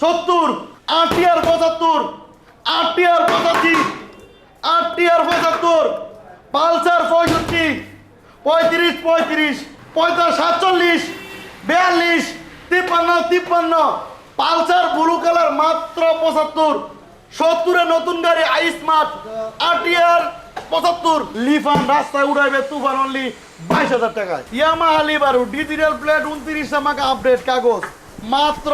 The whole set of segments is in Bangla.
সত্তর আটটি আর পঁচাত্তর আটটি আর পঁচাশি আটটি আর পঁচাত্তর, পালসার পঁয়ষট্টি, পঁয়ত্রিশ পঁয়ত্রিশ, পঁয়তাল্লিশ সাতচল্লিশ, বিয়াল্লিশ, তিপ্পান্ন তিপ্পান্ন, পালসার ব্লু কালার মাত্র পঁচাত্তর, সত্তরে নতুন গাড়ি আইসমার্ট আটিয়ার পঁচাত্তর। লিফান রাস্তায় উড়াইবে তুফান অনলি বাইশ হাজার টাকায়। ইয়ামাহা, লিবারু, ডিজিটাল প্লেট, উনত্রিশ টাকা আপডেট কাগজ। মাত্র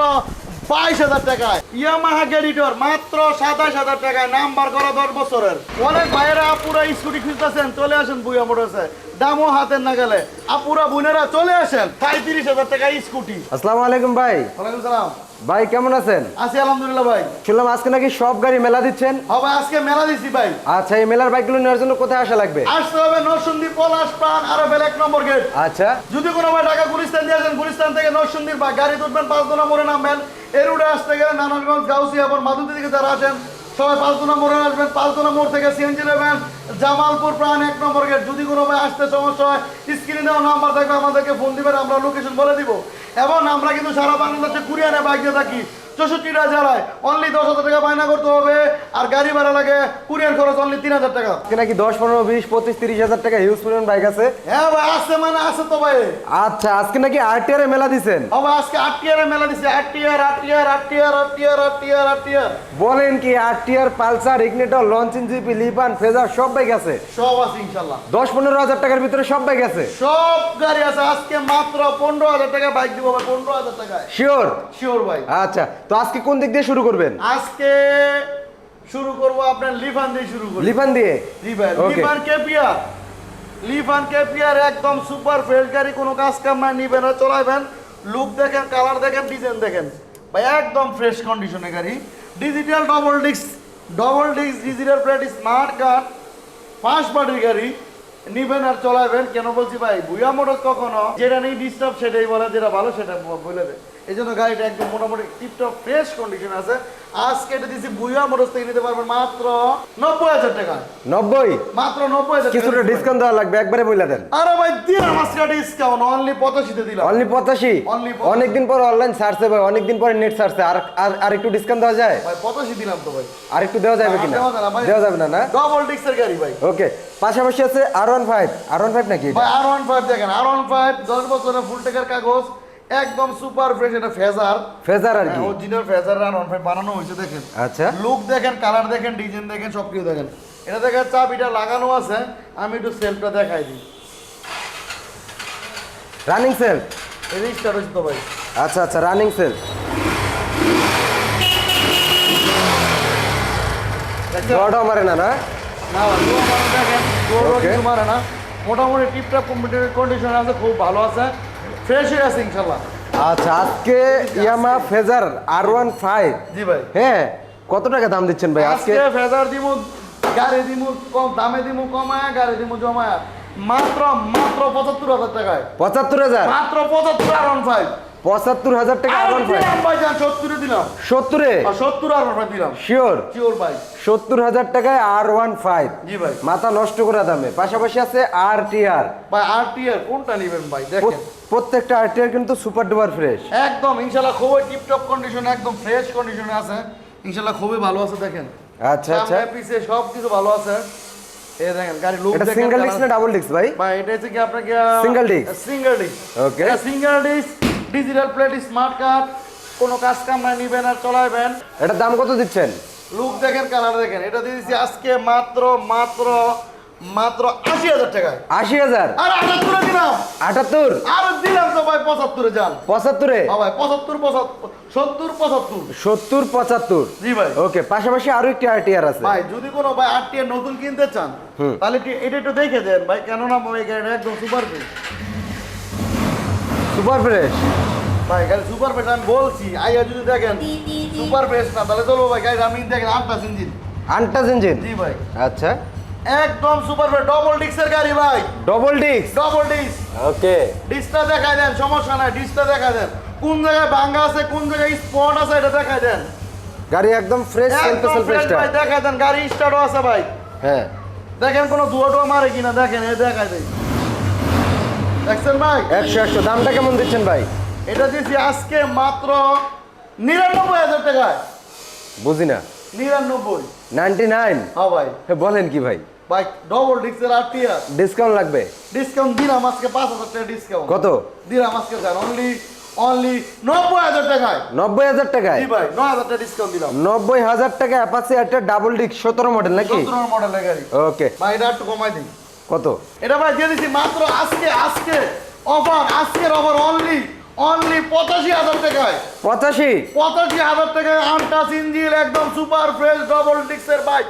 বাইশ হাজার টাকায়। ইয়ামাহা গেরিটর মাত্র সাতাশ হাজার টাকায় নাম্বার করা দশ বছরের। অনেক ভাইয়েরা আপুরা স্কুটি খুঁজতেছেন চলে আসেন বুয়া মোটরসে। দামও হাতের না গেলে আপুরা বোনেরা চলে আসেন। সাঁত্রিশ হাজার টাকা স্কুটি। আসসালামু আলাইকুম ভাই। ওয়ালাইকুম সালাম। ভাই কেমন আছেন? আছি আলহামদুলিল্লাহ ভাই। শুনলাম আজকে নাকি সব গাড়ি মেলা দিচ্ছেন? হবে আজকে মেলা দিছি ভাই। আচ্ছা এই মেলার বাইকগুলো নেওয়ার জন্য কোথায় আসা লাগবে? আসতে হবে নরসিংদী পলাশ প্রাণ আরও এক নম্বর গেট। আচ্ছা। যদি কোনো ভাই ঢাকা গুলিস্তান দিয়ে আসেন গুলিস্তান থেকে নরসিংদীর বা গাড়ি তুলবেন পাঁচদোনা মোড়ে নামবেন। এর রুটে আসতে গেলে নারায়ণগঞ্জ গাউসিয়া আবার মাধুদি থেকে যারা আসেন সবাই পাঁচদোনা মোড়ে আসবেন পাঁচদোনা মোড় থেকে সিএনজি নেবেন। জামালপুর প্রাণ এক নম্বর গেট। যদি কোনো ভাই আসতে সমস্যা হয় স্ক্রিনে দেওয়া নাম্বার থাকবে, আমাদেরকে ফোন দিবেন, আমরা লোকেশন বলে দিব। এবং আমরা কিন্তু সারা বাংলাদেশে কুরিয়ারে বাইক দিয়ে থাকি। চৌষট্টিটা জেলায় অনলি দশ হাজার টাকা বায়না করতে হবে। আর গাড়ি ভাড়া লাগে কুরিয়ার খরচ অনলি তিন হাজার টাকা। নাকি দশ পনেরো বিশ পঁচিশ তিরিশ হাজার টাকা হিউজ পরিমাণ বাইক আছে। হ্যাঁ ভাই আছে মানে আছে তো ভাই। আচ্ছা আজকে নাকি আরটিআর এ মেলা দিচ্ছেন হবে আজকে আট টিয়ারে মেলা দিছে। আট টিয়ার আট টিয়ার আট টিয়ার বলেন কি আরটিআর পালসার ইগনিটর লঞ্চিন জিপি লিপান ফেজার সব বাইক আছে? সব আছে ইনশাল্লাহ। দশ পনেরো হাজার টাকার ভিতরে সব বাইক আছে? সব গাড়ি আছে। আজকে মাত্র পনেরো হাজার টাকা বাইক দিব ভাই পনেরো হাজার টাকায়। শিওর শিওর ভাই। আচ্ছা তো আজকে কোন দিক দিয়ে শুরু করবেন? আজকে শুরু করব আপনার লিফান দিয়ে শুরু করি লিফান দিয়ে? Lifan Okay. Lifan KPR Lifan KPR একদম সুপার ফ্রেশ গাড়ি কোনো কাজ কাম না নিবেন আর চলাইবেন। লুক দেখেন কালার দেখেন ডিজাইন দেখেন। ভাই একদম ফ্রেশ কন্ডিশনে গাড়ি। Digital double disc double disc digital plate smart card পাঁচ পার্টির গাড়ি। নিবেন আর চলাবেন কেন বলছি ভাই বুয়া মোটর কখনো যেটা নেই ডিস্টার্ব সেটাই বলে যেটা ভালো সেটা বলে দেয়। এই জন্য গাড়িটা একদম মোটামুটি টিপটপ ফ্রেশ কন্ডিশন আছে। আজকে এটা দিচ্ছি বুয়া মোটর থেকে নিতে পারবেন মাত্র নব্বই হাজার টাকা। নব্বই? মাত্র নব্বই হাজার কিছুটা ডিসকাউন্ট দেওয়া লাগবে একবারে বলে দেন। আরে ভাই দিলাম আজকে ডিসকাউন্ট অনলি পঁচাশিতে দিলাম। অনলি পঁচাশি। অনেকদিন পর অনলাইন সার্চে ভাই অনেকদিন পরে নেট সার্চে আর আর- একটু ডিসকাউন্ট দেওয়া যায়? ভাই পঁচাশি দিলাম তো ভাই। আর একটু দেওয়া যাবে কিনা? দেওয়া যাবে না না ডবল ডিস্কের গাড়ি ভাই। ওকে পাশাপাশি আছে আর ওয়ান ফাইভ আর ওয়ান ফাইভ নাকি? ভাই আর ওয়ান ফাইভ দেখেন আর ওয়ান ফাইভ দশ বছরের ফুল টেকার কাগজ একদম সুপার ফ্রেশ এটা ফেজার। ফেজার আর কি? অরিজিনাল ফেজার আর ফাইভ বানানো হয়েছে দেখেন। আচ্ছা। লুক দেখেন কালার দেখেন ডিজাইন দেখেন সব কিছু দেখেন। এটা দেখেন চাবিটা লাগানো আছে। আমি একটু সেলফটা দেখাই দিই। রানিং সেল এই স্টার্ট হয়েছে তো ভাই। আচ্ছা আচ্ছা রানিং সেল দেখছেন? মারে না না? না মারা দেখেন। জোরও মারে না। মোটামুটি টিপটপ কম্পিউটার কন্ডিশন আছে খুব ভালো আছে। ফ্রেশ হয়ে আছে ইনশাল্লাহ। আচ্ছা আজকে Yamaha Fazer R one five জি ভাই। হ্যাঁ কত টাকা দাম দিচ্ছেন ভাই আজকে? ফেজার দিমু গাড়ি দিমু কম দামে দিমু কমায়া গাড়ি দিমু জমায়া। মাত্র মাত্র পঁচাত্তর হাজার টাকায়। পঁচাত্তর হাজার? মাত্র পঁচাত্তর আর ওয়ান ফাইভ পঁচাত্তর হাজার টাকা আর দিলাম ভাই যান সত্তরে দিলাম। সত্তরে? সত্তর আর ওয়ান দিলাম। শিওর শিওর ভাই। সত্তর হাজার টাকায় আর ওয়ান ফাইভ জি ভাই। মাথা নষ্ট করা দামে। পাশাপাশি আছে আর টি আর ভাই আর টি আর কোনটা নেবেন ভাই? দেখেন। প্রত্যেকটা আর টি আর কিন্তু সুপার ডুপার ফ্রেশ একদম ইনশাল্লাহ খুবই টিপটপ কন্ডিশনে একদম ফ্রেশ কন্ডিশনে আছে। ইনশাল্লাহ খুবই ভালো আছে দেখেন। আচ্ছা আচ্ছা। পিছে সব কিছু ভালো আছে। এই দেখেন গাড়ি লুক দেখেন সিঙ্গেল ডিস্ক না ডাবল ডিস্ক ভাই? ভাই এটা হচ্ছে কি আপনাকে Single disc? Single disc. এটা single disc digital plate smart card কোনো কাজ কাম নিবেন আর চলাইবেন। এটার দাম কত দিচ্ছেন? লুক দেখেন কালার দেখেন। এটা দিয়ে দিচ্ছি আজকে মাত্র মাত্র মাত্র আশি হাজার টাকায়। আশি হাজার? আর আটাত্তরে দিলাম। আটাত্তর? আর দিলাম তো ভাই পঁচাত্তরে যান। পঁচাত্তরে? হ্যাঁ ভাই পঁচাত্তর পঁচাত্তর সত্তর পঁচাত্তর। সত্তর পঁচাত্তর? জি ভাই। ওকে পাশাপাশি আরও একটি আর আর আছে। ভাই যদি কোনো ভাই আটটি নতুন কিনতে চান তাহলে এটা একটু দেখে দেন ভাই কেননা ভাই গাড়িটা একদম সুপার সুপার ফ্রেশ। ভাই গাড়ি সুপার ফ্রেশ আমি বলছি আইয়া যদি দেখেন সুপার ফ্রেশ না তাহলে চলবো ভাই গাড়ি আমি দেখেন আটটা ইঞ্জিন। Untouch engine? জি ভাই। আচ্ছা। একদম সুপার ফ্রেশ ডবল ডিস্কের গাড়ি ভাই। Double disc double disc okay. ডিস্কটা দেখাই দেন সমস্যা নাই ডিস্কটা দেখাই দেন। কোন জায়গায় ভাঙ্গা আছে কোন জায়গায় স্পট আছে এটা দেখাই দেন। গাড়ি একদম ফ্রেশ সেলফ সেলফ ভাই দেখাই দেন গাড়ি স্টার্টও আছে ভাই। হ্যাঁ। দেখেন কোনো দুয়াটো মারে কিনা দেখেন এই দেখাই দেয় দেখছেন ভাই? একশো একশো। দামটা কেমন দিচ্ছেন ভাই? এটা দিয়েছি আজকে মাত্র নিরানব্বই হাজার টাকায়। বুঝি না। নিরানব্বই। Ninety nine? হ্যাঁ ভাই। বলেন কি ভাই? ভাই ডবল ডিক্সের আর টিয়ার ডিসকাউন্ট লাগবে? ডিসকাউন্ট দিলাম আজকে পাঁচ হাজার টাকা ডিসকাউন্ট কত? দিলাম আজকে স্যার অনলি অনলি নব্বই হাজার টাকায়। নব্বই হাজার টাকায়? জি ভাই নয় হাজার টাকা ডিসকাউন্ট দিলাম। নব্বই হাজার টাকা অ্যাপাচি একটা ডাবল ডিক সতেরো মডেল নাকি? সতেরো মডেলের গাড়ি। ওকে ভাই এটা একটু কমাই দিই কত? এটা ভাই দিয়ে দিচ্ছি মাত্র আজকে আজকে অফার আজকের অফার অনলি অনলি পঁচাশি হাজার টাকায়। পঁচাশি? পঁচাশি হাজার টাকায় আনটাস ইঞ্জিন একদম সুপার ফ্রেশ ডবল ডিক্সের বাইক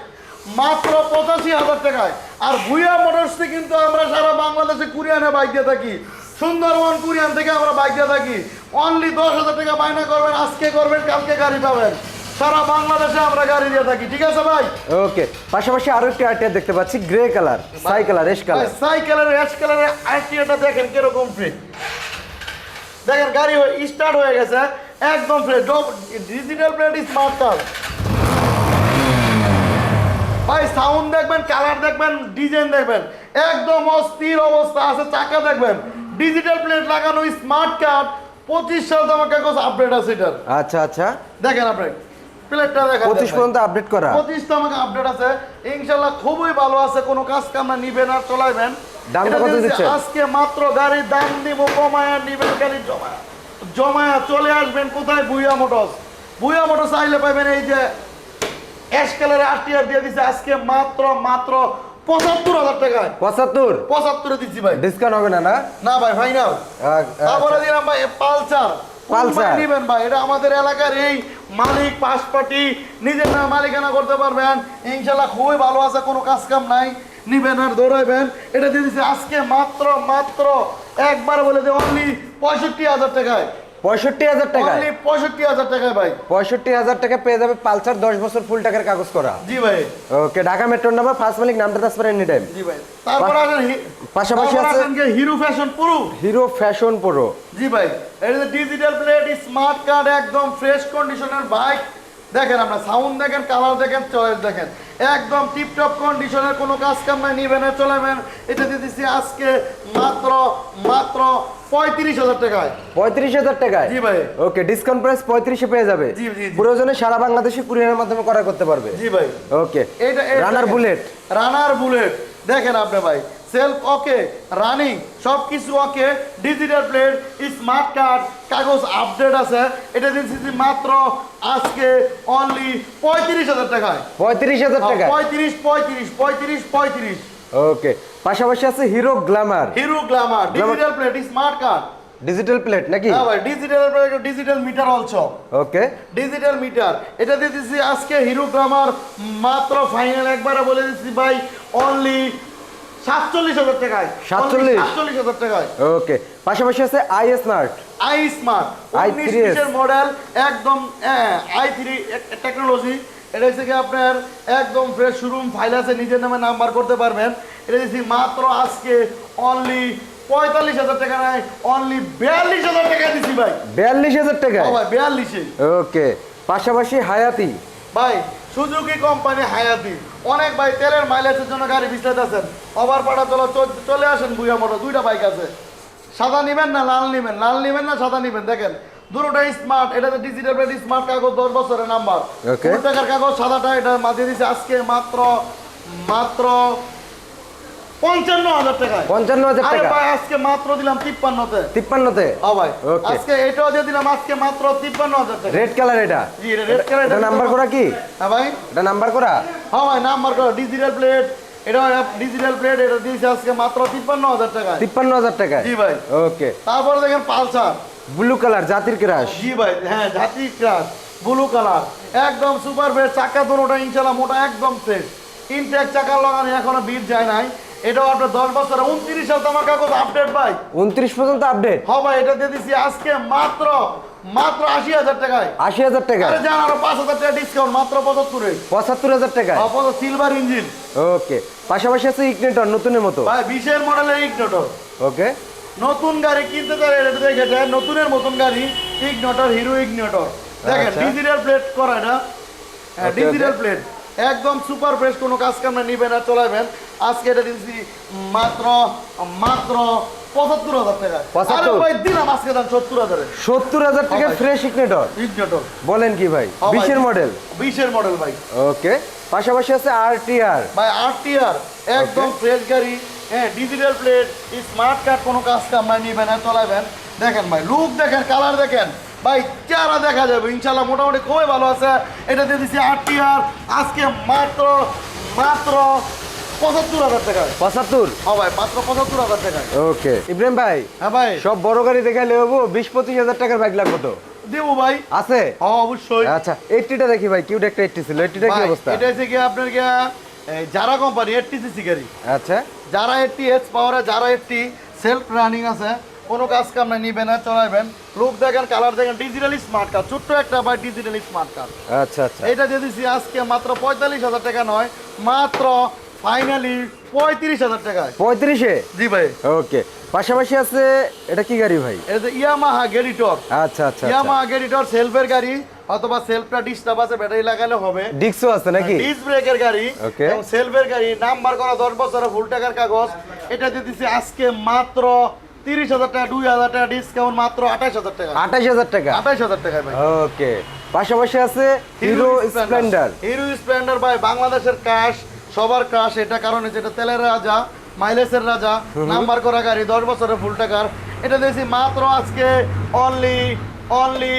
মাত্র পঁচাশি হাজার টাকায়। আর ভুইয়া মোটরসে কিন্তু আমরা সারা বাংলাদেশে কুরিয়ানে বাইক দিয়ে থাকি। সুন্দরবন কুরিয়ান থেকে আমরা বাইক দিয়ে থাকি। অনলি দশ হাজার টাকা বায়না করবেন আজকে করবেন কালকে গাড়ি পাবেন। সারা বাংলাদেশে আমরা গাড়ি দিয়ে থাকি ঠিক আছে ভাই? ওকে পাশাপাশি আরও একটি আরটিআর দেখতে পাচ্ছি গ্রে কালার সাই কালার এস কালার সাইকেলের অ্যাশ কালারের আইটিটা দেখেন কীরকম ফ্রেশ দেখেন গাড়ি স্টার্ট হয়ে গেছে একদম fresh digital plate smart car ভাই সাউন্ড দেখবেন কালার দেখবেন ডিজাইন দেখবেন একদম অস্থির অবস্থা আছে চাকা দেখবেন। ডিজিটাল প্লেট লাগানো স্মার্ট কার্ড পঁচিশ সাল তোমার কাগজ আপডেট আছে এটার। আচ্ছা আচ্ছা। দেখেন আপনি। প্লেটটা দেখেন পঁচিশ পর্যন্ত আপডেট করা। পঁচিশটা আমাকে আপডেট আছে। ইনশাল্লাহ খুবই ভালো আছে কোনো কাজ কাম নিবেন আর চলাইবেন। দামটা কত দিয়েছে আজকে মাত্র গাড়ির দাম দিব কমায়া নিবেন গাড়ি জমায়া। জমায়া চলে আসবেন কোথায়? বুইয়া মোটরস। বুইয়া মোটরস আইলে পাবেন এই যে অ্যাশ কালারের আরটিআর দিয়ে দিছে আজকে মাত্র মাত্র পঁচাত্তর হাজার টাকায়। পঁচাত্তর? পঁচাত্তরে দিচ্ছি ভাই। ডিসকাউন্ট হবে না না? না ভাই ফাইনাল আ- তারপরে দিলাম ভাই পালসার। পালসার। পালসার ভাই? এটা আমাদের এলাকার এই মালিক নিজের নামে মালিকানা করতে পারবেন। ইনশাল্লাহ খুবই ভালো আছে কোনো কাজ কাম নাই। নিবেন আর দৌড়াইবেন। এটা দিয়ে দিচ্ছে আজকে মাত্র মাত্র একবার বলে দে অনলি পঁয়ষট্টি হাজার টাকায়। পঁয়ষট্টি হাজার টাকা পঁয়ষট্টি হাজার টাকায় ভাই। পঁয়ষট্টি হাজার টাকা পেয়ে যাবে পালসার দশ বছর ফুল টাকার কাগজ করা। জি ভাই। ওকে ঢাকা মেট্রোর নাম্বার ফার্স্ট মালিক নামটা তাসপার এনি টাইম জি ভাই। তারপর পাশাপাশি আছে- হিরো ফ্যাশন পুরো হিরো ফ্যাশন প্রো জি ভাই। এটা ডিজিটাল প্লেট স্মার্ট কার্ড একদম ফ্রেশ কন্ডিশনের বাইক দেখেন আমরা সাউন্ড দেখেন কালার দেখেন চয়েস দেখেন। একদম টিপটপ কন্ডিশনের কোনো কাজ কাম নাই নিবেন চলাবেন। এটা দিয়ে দিচ্ছি আজকে মাত্র মাত্র পঁয়ত্রিশ হাজার টাকায়। পঁয়ত্রিশ হাজার টাকায়? জি ভাই। ওকে ডিসকাউন্ট প্রাইস পঁয়ত্রিশে পেয়ে যাবে। জি, জি, জি। প্রয়োজনে সারা বাংলাদেশে কুরিয়ারের মাধ্যমে করা করতে পারবে। জি ভাই। ওকে এটা রানার বুলেট রানার বুলেট দেখেন আপনি ভাই সেলফ ওকে রানিং সব কিছু okay digital plate smart card কাগজ আপডেট আছে। এটা দিচ্ছি মাত্র আজকে অনলি পঁয়ত্রিশ হাজার টাকায়। পঁয়ত্রিশ হাজার টাকা পঁয়ত্রিশ পঁয়ত্রিশ পঁয়ত্রিশ পঁয়ত্রিশ। ওকে পাশাপাশি আছে Hero Glamour Hero Glamour digital plate smart card digital plate নাকি? হ্যাঁ ভাই digital plate digital meter also okay digital meter এটা দিয়ে দিচ্ছি আজকে হিরো গ্রামার মাত্র ফাইনাল একবারে বলে দিচ্ছি ভাই অনলি সাতচল্লিশ হাজার টাকায়। 47? সাতচল্লিশ হাজার টাকায়। ওকে পাশাপাশি আছে iSmart. I smart. i3s উনিশ মডেল একদম আই থ্রি টেকনোলজি এটা হচ্ছে কি আপনার একদম ফ্রেশ শোরুম ফাইল আছে নিজের নামে নাম্বার করতে পারবেন। এটা দিচ্ছি মাত্র আজকে অনলি পঁয়তাল্লিশ হাজার টাকা নাই অনলি বিয়াল্লিশ হাজার টাকা দিচ্ছি ভাই। বিয়াল্লিশ হাজার টাকায় ও ভাই বিয়াল্লিশে। ওকে পাশাপাশি হায়াতি। ভাই সুজুকি কোম্পানি হায়াতি। অনেক ভাই তেলের মাইলেজের জন্য গাড়ি বিছলাতে আছেন। ওভার পাড়া চলো চলে আসেন বুয়া মোটর দুইটা বাইক আছে। সাদা নিবেন না লাল নিবেন? লাল নিবেন না সাদা নিবেন? দেখেন দুটোটা স্মার্ট এটাতে ডিজিটাল প্লেট স্মার্ট কাগজ দশ বছরের নাম্বার টাকার কাগজ সাদাটা এটা মাঝে দিছে। আজকে মাত্র মাত্র পঞ্চান্ন হাজার পঞ্চান্ন টাকা? ভাই আজকে মাত্র দিলাম তিপ্পান্নতে। তিপ্পান্নতে? হ্যাঁ ভাই Okay. আজকে এটাও দিয়ে দিলাম আজকে মাত্র তিপ্পান্ন হাজার টাকা। রেড কালার এটা? জি রেড কালার এটা নাম্বার করা কি? হ্যাঁ ভাই। এটা নাম্বার করা? হ্যাঁ ভাই নাম্বার করো ডিজিটাল প্লেট এটা ডিজিটাল প্লেট এটা দিয়েছে আজকে মাত্র তিপ্পান্ন হাজার টাকায়। তিপ্পান্ন হাজার টাকায়? জি ভাই। ওকে তারপরে দেখেন পালসার। ব্লু কালার জাতির ক্রাশ জি ভাই হ্যাঁ জাতি ক্রাস ব্লু কালার একদম সুপার ফ্রেশ চাকা দুটোটা ইনশাল্লাহ মোটা একদম ফ্রেশ ইনটেক চাকা লাগানো এখনও বিট যায় নাই। এটাও আপনার দশ বছরে উনত্রিশ সাল তোমার কাগজ আপডেট ভাই। উনত্রিশ পর্যন্ত আপডেট হ্যাঁ ভাই এটা দিয়ে দিচ্ছি আজকে মাত্র মাত্র আশি হাজার টাকায়। আশি হাজার টাকা জান আরও পাঁচ হাজার টাকা ডিসকাউন্ট মাত্র পঁচাত্তরে। পঁচাত্তর হাজার টাকায়? সিলভার ইঞ্জিন ওকে পাশাপাশি আছে ইগনেটর নতুনের মতো? ভাই বিশের মডেলের ইগনোটর ওকে নতুন গাড়ি কিনতে চাই এটা দেখে যায় নতুনের মতন গাড়ি ইগনোটর হিরো ইগনোটর দেখেন। ডিজিটাল প্লেট করা এটা হ্যাঁ ডিজিটাল প্লেট একদম সুপার ফ্রেশ কোনো কাজ কাম না নিবেন আর চলাবেন আজকে এটা দিচ্ছি মাত্র মাত্র পঁচাত্তর হাজার টাকা। 75? আরে ভাই দিলাম আজকে দাম সত্তর হাজারে সত্তর হাজার টাকা ফ্রেশ ইগনেটর ইগনেটর বলেন কি ভাই বিশের মডেল বিশের মডেল ভাই। ওকে পাশাপাশি আছে আর টি আর ভাই আট টিয়ার একদম ফ্রেশ গাড়ি হ্যাঁ ডিজিটাল প্লেট স্মার্ট কার্ড কোনো কাজ কামড়ায় নিবেন আর চলাবেন দেখেন ভাই লুক দেখেন কালার দেখেন। ভাই চেহারা দেখা যাবে। ইনশাল্লাহ মোটামুটি খুবই ভালো আছে। এটা দিয়ে দিচ্ছি আট টিয়ার আজকে মাত্র মাত্র পঁচাত্তর হাজার টাকায় পঁচাত্তর? হ্যাঁ ভাই মাত্র পঁচাত্তর হাজার টাকায় ওকে। ইব্রাহিম ভাই হ্যাঁ ভাই। সব বড় গাড়ি দেখালে হব বিশ পঁচিশ হাজার টাকার বাইক লাগবে তো? দেবো ভাই। আছে? হ্যাঁ অবশ্যই। আচ্ছা দেখি ভাই কিউট একটা এইটটি ছিল। এইটটিটা কি অবস্থা? এটা হচ্ছে কি আপনার কি যারা কোম্পানি এইটটি সিসি গাড়ি। আচ্ছা। যারা এইটটি এস পাওয়ারে যারা এইটটি সেলফ রানিং আছে। কোনো কাজ কাম নাই নিবেন না চলাইবেন। লুক দেখেন কালার দেখেন ডিজিটালি স্মার্ট কার্ড ছোট্ট একটা ভাই ডিজিটালি স্মার্ট কার্ড আচ্ছা আচ্ছা। এটা দিয়ে দিচ্ছি আজকে মাত্র পঁয়তাল্লিশ হাজার টাকা নয় মাত্র ফাইনালি পঁয়ত্রিশ হাজার টাকায়। পঁয়ত্রিশে? জি ভাই। ওকে। পাশাপাশি আছে এটা কি গাড়ি ভাই? এটা যে ইয়ামাহা গেরিটর আচ্ছা আচ্ছা ইয়ামাহা গেরিটর সেলফের গাড়ি অথবা সেলফটা ডিস্টার্ব আছে ব্যাটারি লাগালে হবে। ডিক্সও আছে নাকি? ডিস ব্রেকের গাড়ি. এবং সেলফের গাড়ি নাম্বার করা দশ বছরের ফুল টাকার কাগজ। এটা দিয়ে দিচ্ছি আজকে মাত্র তিরিশ হাজার টাকা দুই হাজার টাকা ডিসকাউন্ট মাত্র আঠাশ হাজার টাকা। আঠাশ হাজার টাকা? আঠাশ হাজার টাকা ভাই। ওকে পাশাপাশি আছে হিরো স্প্লেন্ডার হিরো স্প্লেন্ডার ভাই বাংলাদেশের কাশ সবার কাশ এটা কারণে যেটা তেলের রাজা মাইলেজের রাজা নাম্বার করা গাড়ি দশ বছরের ফুল টাকার। এটা দিয়েছি মাত্র আজকে অনলি অনলি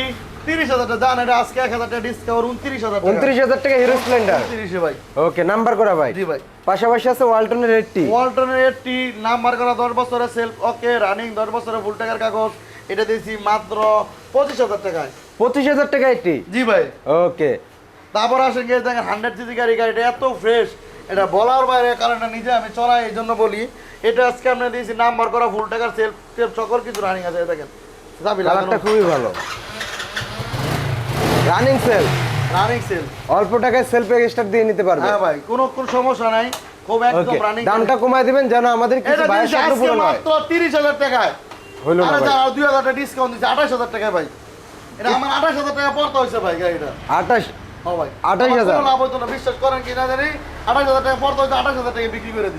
তিরিশ হাজার টাকা জান এটা আজকে এক হাজার টাকা ডিসকাউন্ট উনত্রিশ হাজার উনত্রিশ হাজার টাকা হিরো স্প্লেন্ডার। উনত্রিশে ভাই। ওকে নাম্বার করা ভাই। জি ভাই। পাশাপাশি আছে ওয়ালটনের এইটটি ওয়ালটনের একটি নাম্বার করা দশ বছরের সেলফ ওকে রানিং দশ বছরের ফুল টাকার কাগজ। এটা দিয়েছি মাত্র পঁচিশ হাজার টাকায়। পঁচিশ হাজার টাকা এইটটি জি ভাই। ওকে। তারপর আসেন গিয়ে দেখেন হান্ড্রেড সিসি গাড়ি গাড়িটা এত ফ্রেশ এটা বলার বাইরে কারণ নিজে আমি চলাই এই জন্য বলি। এটা আজকে আমরা দিয়েছি নাম্বার করা ফুল টাকার সেলফ সেলফ সকল কিছু রানিং আছে দেখেন। চাবি খুবই ভালো। রানিং সেল রানিং সেল অল্প টাকায় সেলফ স্টার্ট দিয়ে নিতে পারবে। হ্যাঁ ভাই কোনো কোনো সমস্যা নাই। খুব একদম রানিং দামটা কমায় দিবেন যেন আমাদের কিছু ভাইয়ের দিয়েছি স্বপ্ন আজকে মাত্র তিরিশ হাজার টাকায়। হইল না আরে ভাই। যারা দুই হাজার টাকা ডিসকাউন্ট আঠাশ হাজার টাকায় ভাই। এটা আমার আঠাশ হাজার টাকা পড়তে হয়েছে ভাই গাড়িটা। আঠাশ ও ভাই 28,000 আমার কোনো লাভ হতো না বিশ্বাস করেন কি না জানি আঠাশ হাজার টাকা পড়তে হাজার টাকা বিক্রি করে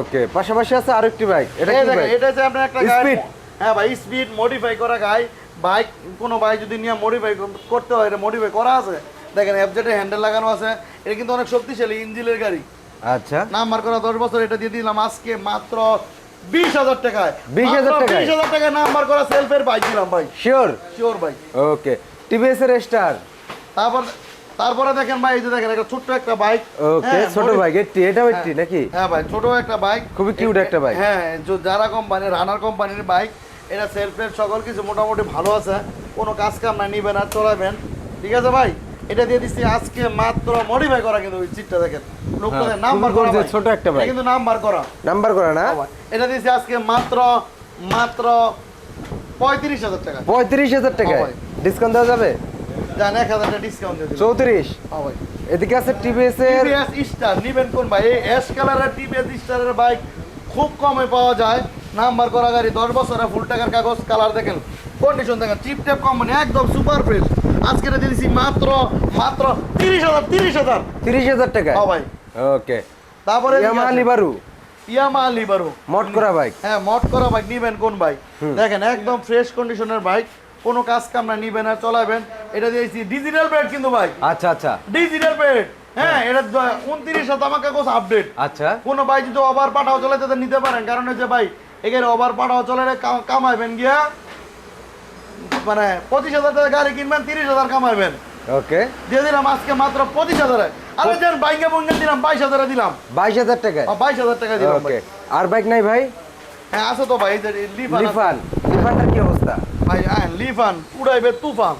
ওকে পাশাপাশি আছে আরেকটি বাইক এটা কি বাইক এটা আপনার একটা গাড়ি হ্যাঁ ভাই স্পিড মডিফাই করা গাই বাইক কোনো বাইক যদি নিয়ে মডিফাই করতে হয় এটা মডিফাই করা আছে? দেখেন এফজেটের হ্যান্ডেল লাগানো আছে। এটা কিন্তু অনেক শক্তিশালী ইঞ্জিনের গাড়ি। আচ্ছা। নাম্বার করা দশ বছর এটা দিয়ে দিলাম আজকে মাত্র বিশ হাজার টাকায়। 20,000 টাকায়? বিশ হাজার টাকায় নাম্বার করা সেলফের বাইক দিলাম ভাই। শিওর শিওর ভাই। ওকে টিভিএস এর স্টার তারপর তারপরে দেখেন ভাই এই যে দেখেন একটা ছোট্ট একটা বাইক ওকে ছোট বাইক এইটটি এটাও এইটটি নাকি? হ্যাঁ ভাই ছোট একটা বাইক খুবই cute একটা bike। হ্যাঁ যারা কোম্পানি রানার কোম্পানির বাইক এটা সেলফের সকল কিছু মোটামুটি ভালো আছে। কোনো কাজ কাম না নিবেন আর চলাবেন। ঠিক আছে ভাই? এটা দিয়ে দিচ্ছি আজকে মাত্র মডিফাই করা কিন্তু ওই চিটটা দেখেন। লোকটা হ্যাঁ, নাম্বার করা ছোট একটা bike। কিন্তু নাম্বার করা। নাম্বার করা না? ভাই। এটা দিচ্ছি আজকে মাত্র মাত্র পঁয়ত্রিশ হাজার টাকা। পঁয়ত্রিশ হাজার ভাই। ডিসকাউন্ট দেওয়া যাবে? জান এক হাজার টাকা ডিসকাউন্ট দিয়ে চৌত্রিশ? হ্যাঁ ভাই। এদিকে আছে টিভিএস এর টিভিএস স্টার নিবেন কোন ভাই? এই অ্যাশ কালারের টিভিএস স্টারের বাইক খুব কমে পাওয়া যায়। নাম্বার করা গাড়ি দশ বছরের ফুল টাকার কাগজ কালার দেখেন। কন্ডিশন দেখেন চিপ টেপ কোম্পানি একদম সুপার ফ্রেশ আজকে দিয়েছি মাত্র মাত্র তিরিশ হাজার তিরিশ হাজার। তিরিশ হাজার টাকা? হ্যাঁ ভাই। ওকে। তারপরে ইয়ামাহা লিবারু ইয়ামা লিবারো মট করা বাইক হ্যাঁ মট করা বাইক নিবেন কোন বাইক দেখেন একদম ফ্রেশ কন্ডিশনের বাইক কোনো কাজ কাম না নিবেন আর চলাবেন। এটা দিয়েছি ডিজিটাল বেড কিন্তু ভাই। আচ্ছা আচ্ছা। ডিজিটাল বেড হ্যাঁ এটা উনত্রিশ শতাংশ আপডেট আচ্ছা। কোনো ভাই যদি ওভার পাঠাও চলে তাদের নিতে পারেন। কারণ হচ্ছে ভাই এখানে ওভার পাঠাও চলে কামাইবেন গিয়া। মানে পঁচিশ হাজার টাকা গাড়ি কিনবেন তিরিশ হাজার কামাইবেন। ওকে। দিয়ে দিলাম আজকে মাত্র পঁচিশ হাজারে। আরে যান বাইকে বঙ্গে দিলাম বাইশ হাজারে দিলাম। বাইশ হাজার টাকায় বাইশ হাজার টাকা দিলাম ওকে। আর বাইক নাই ভাই? হ্যাঁ আছে তো ভাই লিফান। লিফান। লিফানটার কি অবস্থা? ভাই হ্যাঁ লিফান উড়াইবে তুফান।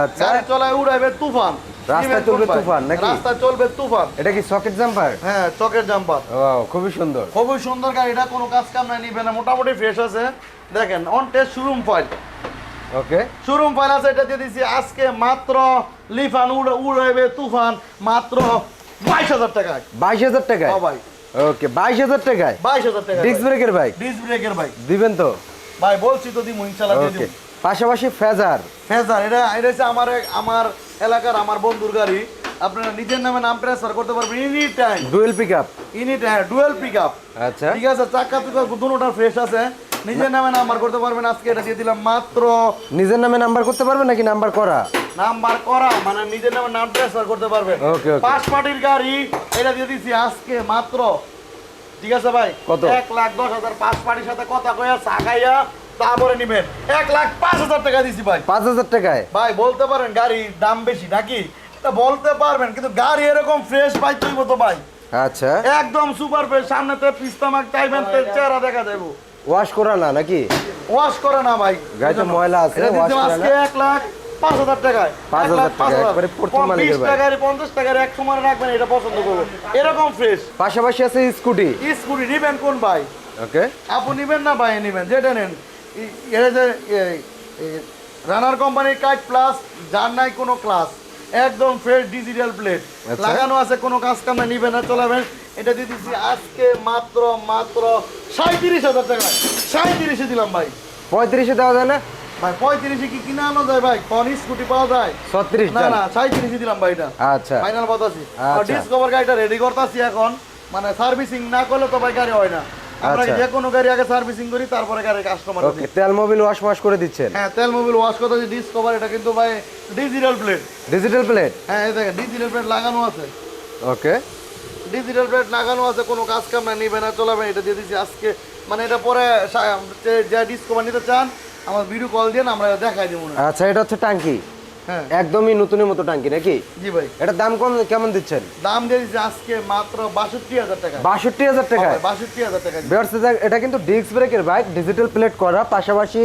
আচ্ছা। গাড়ি চলায় উড়াইবে তুফান। কোন চলবে তুফান নাকি? রাস্তায় চলবে তুফান। এটা কি সকেট জাম্পার হ্যাঁ চকের জাম্পার ও খুবই সুন্দর। খুবই সুন্দর গাড়ি এটা কোনো কাজ কাম নাই নিবে না মোটামুটি ফ্রেশ আছে। দেখেন on test showroom file okay showroom file আছে এটা দিয়ে দিছি আজকে মাত্র লিফান উড়ে উড়াইবে তুফান মাত্র বাইশ হাজার টাকায়। বাইশ হাজার টাকায়? ও ভাই। ওকে বাইশ হাজার টাকায়? বাইশ হাজার টাকা ডিস্ক ব্রেকের বাইক ডিস ব্রেকের ভাই। দিবেন তো? ভাই বলছি তো দিমু ইনশাল্লাহ দিয়ে দিমু। পাশাপাশি ফেজার। স্যার এটা এটা হচ্ছে আমার আমার এলাকার আমার বন্ধুর গাড়ি। আপনারা নিজের নামে নাম ট্রান্সফার করতে পারবেন any time dual pick up any time dual pick up আচ্ছা। ঠিক আছে চাকা চুকা দুটোটা ফ্রেশ আছে। নিজের নামে নাম্বার করতে পারবেন আজকে এটা দিয়ে দিলাম মাত্র নিজের নামে নাম্বার করতে পারবেন নাকি নাম্বার করা? নাম্বার করা মানে নিজের নামে নাম ট্রান্সফার করতে পারবেন। Okay, okay. পাঁচ পার্টির গাড়ি এটা দিয়ে দিছি আজকে মাত্র। ঠিক আছে ভাই? কত? এক লাখ দশ হাজার পাঁচ পার্টির সাথে কথা কইয়া চা খাইয়া তারপরে নিবেন। এক লাখ পাঁচ হাজার টাকা দিছি ভাই। পাঁচ হাজার টাকায়? ভাই বলতে পারেন গাড়ির দাম বেশি নাকি? তা বলতে পারবেন কিন্তু গাড়ি এরকম ফ্রেশ পাই তুইব তো ভাই। আচ্ছা। একদম সুপার ফ্রেশ সামনেতে পিস্তামাক চাইবেন তো চেহারা দেখা যাব ওয়াশ করা না নাকি? ওয়াশ করে না ভাই। গাড়িতে ময়লা আছে, দিতে করে আজকে না? এক লাখ পাঁচ হাজার টাকায়। পাঁচ এক হাজার লাখ পাঁচ টাকা, হাজার। একবারে প্রথম পঞ্চাশ মালিকের ভাই। টাকার পঞ্চাশ টাকার এক সময় রাখবেন এটা পছন্দ করব। এরকম ফ্রেশ পাশাপাশি আছে স্কুটি। স্কুটি নিবেন কোন ভাই? ওকে। আপনি নিবেন না ভাই নিবেন। যেটা নেন। এটা যে রানার কোম্পানির কাজ প্লাস যার নাই কোনো ক্লাস একদম ফ্রেশ ডিজিটাল প্লেট। লাগানো আছে কোনো কাজ কামে নিবেন না চলাবেন। এটা দিয়ে দিচ্ছি আজকে মাত্র মাত্র সাঁত্রিশ হাজার টাকা। সাঁত্রিশে দিলাম ভাই। পঁয়ত্রিশে দেওয়া যায় না? ভাই পঁয়ত্রিশে কি কিনে আনো যায় ভাই? কোন স্কুটি পাওয়া যায়? ছত্রিশ না না সাঁত্রিশে দিলাম ভাই এটা। আচ্ছা। ফাইনাল আচ্ছা। ডিসকভার গাড়িটা রেডি করতেছি এখন। মানে সার্ভিসিং না করলে তো ভাই গাড়ি হয় না। আমরা আচ্ছা। যে কোনো গাড়ি আগে সার্ভিসিং করি তারপরে গাড়ি কাস্টমার ওকে তেল মোবিল ওয়াশ ওয়াশ করে দিচ্ছেন? হ্যাঁ তেল মোবিল ওয়াশ করতে ডিসকভার এটা কিন্তু ভাই ডিজিটাল প্লেট ডিজিটাল প্লেট হ্যাঁ এই দেখেন ডিজিটাল প্লেট লাগানো আছে। ওকে ডিজিটাল প্লেট লাগানো আছে কোনো কাজ কাম না নিবে না চলাবে এটা দিয়ে দিচ্ছি আজকে। মানে এটা পরে যে- ডিসকভার নিতে চান আমার ভিডিও কল দিয়ে আমরা দেখাই দিব আচ্ছা এটা হচ্ছে হ্যাঁ একদমই নতুনের মতো টাঙ্কি নাকি? জি ভাই। এটার দাম কম কেমন দিচ্ছেন? দাম দিয়ে আজকে মাত্র বাষট্টি হাজার টাকা। বাষট্টি হাজার টাকায় বাষট্টি হাজার টাকা। এটা কিন্তু ডিস্ক ব্রেকের বাইক ডিজিটাল প্লেট করা পাশাপাশি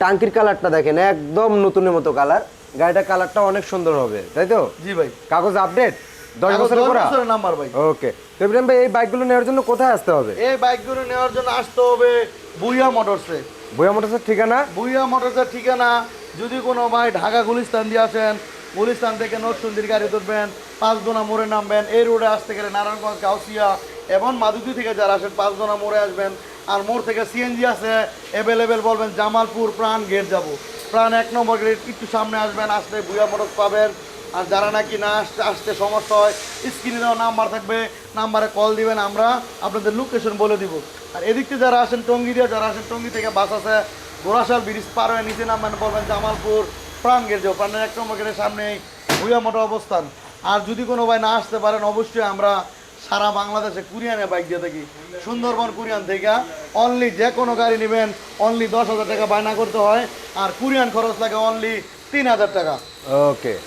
টাঙ্কির কালারটা দেখেন একদম নতুনের মতো কালার গাড়িটার কালারটা অনেক সুন্দর হবে তাই তো? জি ভাই। কাগজ আপডেট দশ বছরের করা নাম্বার ভাই। ওকে তো ইব্রাহিম ভাই এই বাইকগুলো নেওয়ার জন্য কোথায় আসতে হবে? এই বাইকগুলো নেওয়ার জন্য আসতে হবে বুইয়া মোটরসে। বইয়া মোটরসের ঠিকানা? বুইয়া মোটরসের ঠিকানা যদি কোনো ভাই ঢাকা গুলিস্তান দিয়ে আসেন, গুলিস্তান থেকে নরসুন্দির গাড়ি ধরবেন পাঁচদোনা মোড়ে নামবেন, এই রোডে আসতে গেলে নারায়ণগঞ্জ, গাউসিয়া এবং মাদুদি থেকে যারা আসেন পাঁচদোনা মোড়ে আসবেন আর মোড় থেকে সিএনজি আছে অ্যাভেলেবেল বলবেন জামালপুর প্রাণ গেট যাব। প্রাণ এক নম্বর গেট, একটু সামনে আসবেন, আসলে বুইয়া মোটরস পাবেন। আর যারা নাকি না আসতে আসতে সমস্যা হয় স্ক্রিনে দেওয়া নাম্বার থাকবে নাম্বারে কল দিবেন, আমরা আপনাদের লোকেশন বলে দিব। আর এদিক থেকে যারা আসেন, টঙ্গি দিয়ে, যারা আসেন, টঙ্গি থেকে বাস আছে গোড়াশাল ব্রিজ পার হয়ে নিচে নামবেন, বলবেন জামালপুর প্রাণ গেট যাও প্রাণের এক নম্বর গেটের সামনেই ভুয়া অবস্থান। আর যদি কোনো ভাই না আসতে পারেন, অবশ্যই আমরা সারা বাংলাদেশে কুরিয়ানে বাইক দিয়ে থাকি। সুন্দরবন কুরিয়ান থেকে অনলি যে কোনো গাড়ি নেবেন অনলি দশ হাজার টাকা বায়না করতে হয়, আর কুরিয়ান খরচ লাগে অনলি তিন হাজার টাকা। ওকে